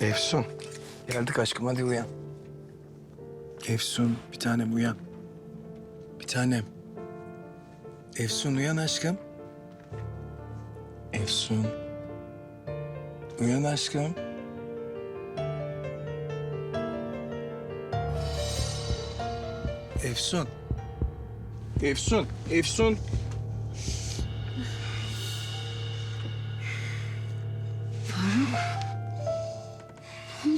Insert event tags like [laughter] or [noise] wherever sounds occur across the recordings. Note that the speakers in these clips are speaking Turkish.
Efsun. Geldik aşkım hadi uyan. Efsun bir tanem uyan. Bir tanem. Efsun uyan aşkım. Efsun. Uyan aşkım. Efsun. Efsun. Efsun.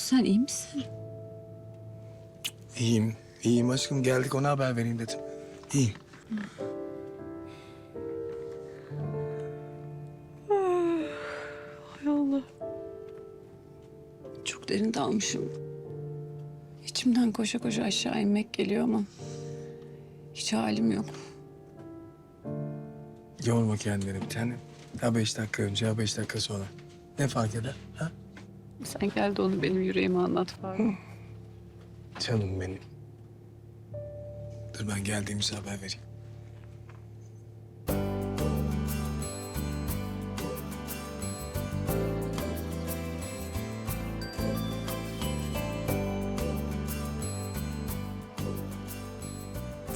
Sen iyi misin? İyiyim. İyiyim aşkım. Geldik ona haber vereyim dedim. İyiyim. Hay Allah. Çok derin dalmışım. İçimden koşa koşa aşağı inmek geliyor ama hiç halim yok. Yorma kendini bir tanem. Ya beş dakika önce ya beş dakika sonra. Ne fark eder? Ha? Sen gel de onu benim yüreğime anlat Faruk. Canım benim. Dur ben geldiğimizi haber vereyim.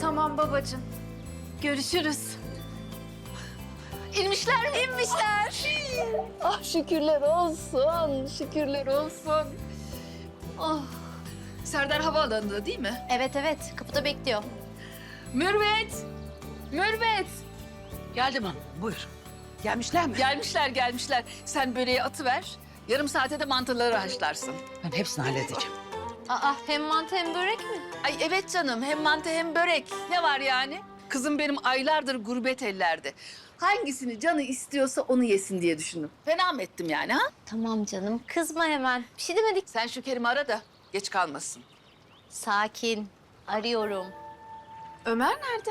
Tamam babacığım. Görüşürüz. İnmişler mi? İnmişler. ah şükürler olsun. Şükürler olsun. Ah. Serdar Havaalanı'nda değil mi? Evet evet kapıda bekliyor. Mürvet. Mürvet. Geldim hanım, buyur. Gelmişler mi? Gelmişler gelmişler. Sen böreği atıver. Yarım saate de mantıları haşlarsın. Ben hepsini halledeceğim. Aa hem mantı hem börek mi? Ay evet canım. Hem mantı hem börek. Ne var yani? Kızım benim aylardır gurbet ellerde. Hangisini canı istiyorsa onu yesin diye düşündüm. Fena mı ettim yani ha? Tamam canım kızma hemen. Bir şey demedik. Sen şu Kerim'i ara da geç kalmasın. Sakin. Arıyorum. Ömer nerede?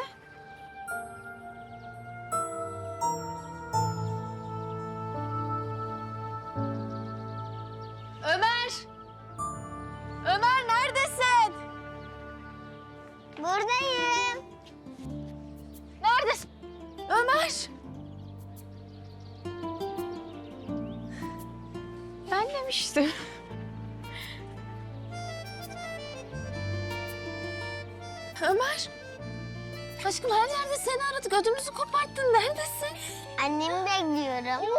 Demiştim. Ömer! Aşkım her yerde seni aradık. Ödümüzü koparttın. Neredesin? Annemi bekliyorum.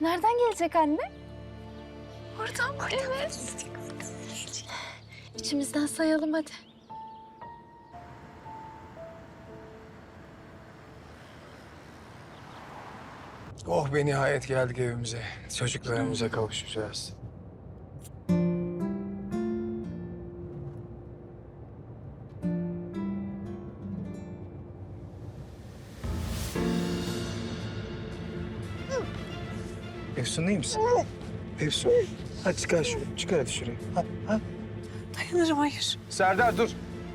Nereden gelecek anne? Oradan Evet. İçimizden sayalım hadi. Oh be nihayet geldik evimize. Çocuklarımıza kavuşacağız. Efsun iyi misin? Efsun. Hadi çıkar şuraya. Çıkar hadi şuraya. Ha, ha. Dayanırım hayır. Serdar dur.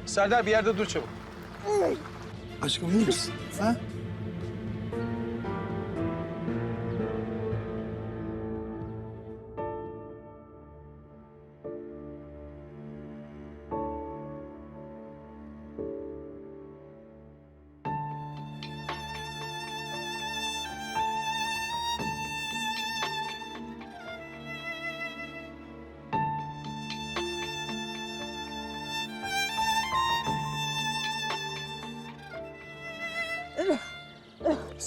Serdar bir yerde dur çabuk. Aşkım iyi misin? Ha?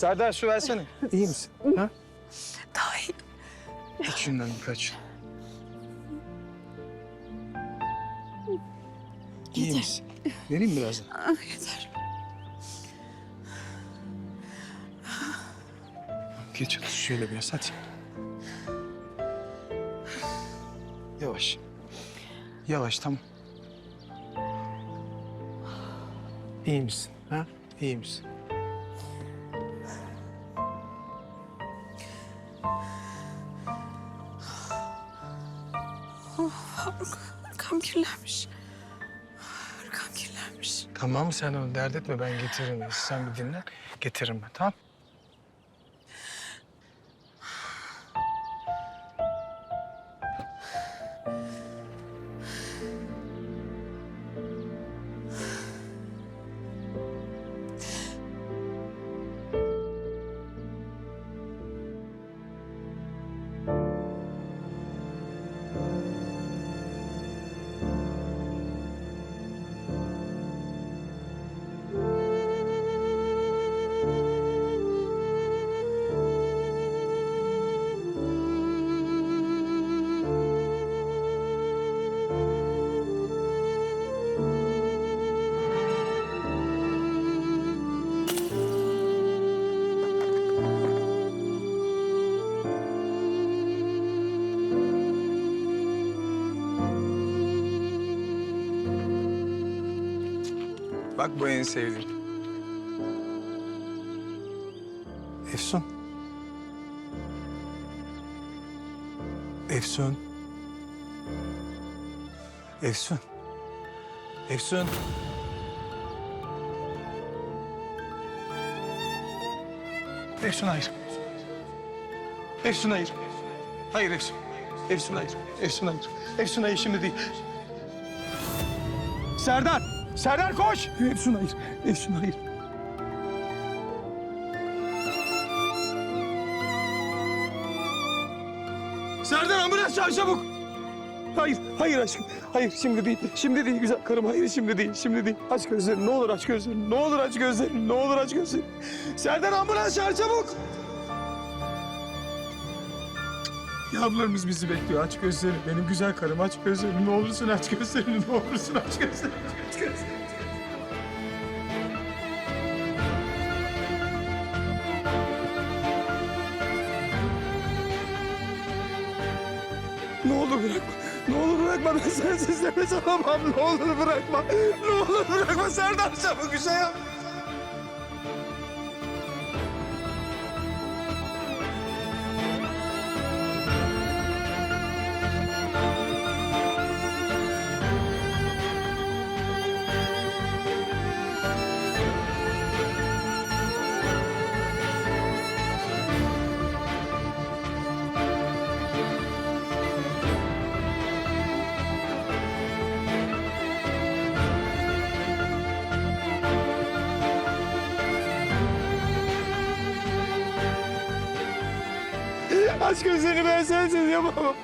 Serdar su versene. İyi misin? Ha? Daha iyi. Kaç şundan kaç. İyi Yeter. misin? Vereyim biraz? Ah, yeter. Geç otur şöyle biraz hadi. Yavaş. Yavaş tamam. İyi misin? Ha? İyi misin? Faruk, arkam kirlenmiş. Arkam kirlenmiş. Tamam sen onu dert etme ben getiririm. Sen bir dinle. Getiririm ben tamam. Bak bu en sevdiğim. Efsun. Efsun. Efsun. Efsun. Efsun hayır. Efsun hayır. Hayır Efsun. Efsun hayır. Efsun hayır. Efsun hayır şimdi değil. Serdar! Serdar koş! Efsun hayır. Efsun hayır. Serdar ambulans çağır çabuk! Hayır, hayır aşkım. Hayır şimdi değil. Şimdi değil güzel karım. Hayır şimdi değil. Şimdi değil. Aç gözlerini. Ne olur aç gözlerini. Ne olur aç gözlerini. Ne olur aç gözlerini. Serdar ambulans çağır çabuk! Yavrularımız bizi bekliyor. Aç gözlerini. Benim güzel karım aç gözlerini. Ne olursun aç gözlerini. Ne olursun aç gözlerini. Aç gözlerini. Ne olur bırakma. Ne olur bırakma. Ben sensiz nefes alamam. Ne olur bırakma. Ne olur bırakma. Serdar çabuk bir şey yap. Aç gözlerini ben sensiz yapamam.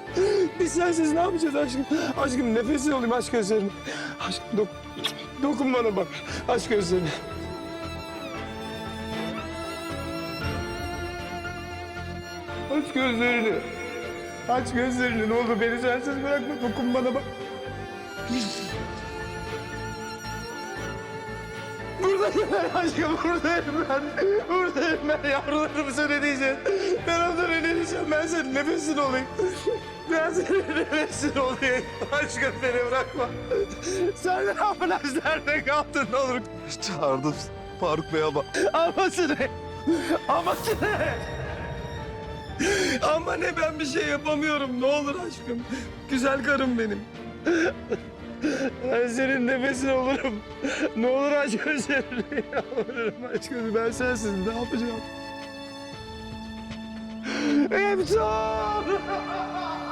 Biz sensiz ne yapacağız aşkım? Aşkım nefesin olayım aç gözlerini. Aşkım dok dokun bana bak. Aç gözlerini. Aç gözlerini. Aç gözlerini ne olur beni sensiz bırakma dokun bana bak. Aşkım, buradayım ben. Buradayım ben. Yavrularımıza ne diyeceğiz? Ben onlara ne diyeceğim? Ben senin nefesin olayım. Ben senin nefesin olayım. Aşkım beni bırakma. Sen de ambulans nerede kaldın ne olur? Çağırdım Faruk Bey ama Aması ne? Aması ne? Ama ne ben bir şey yapamıyorum. Ne olur aşkım. Güzel karım benim. Ben senin nefesin olurum. Ne olur aç gözlerini. [laughs] Aç gözlerini. Ben sensiz ne yapacağım? Efsun! [laughs]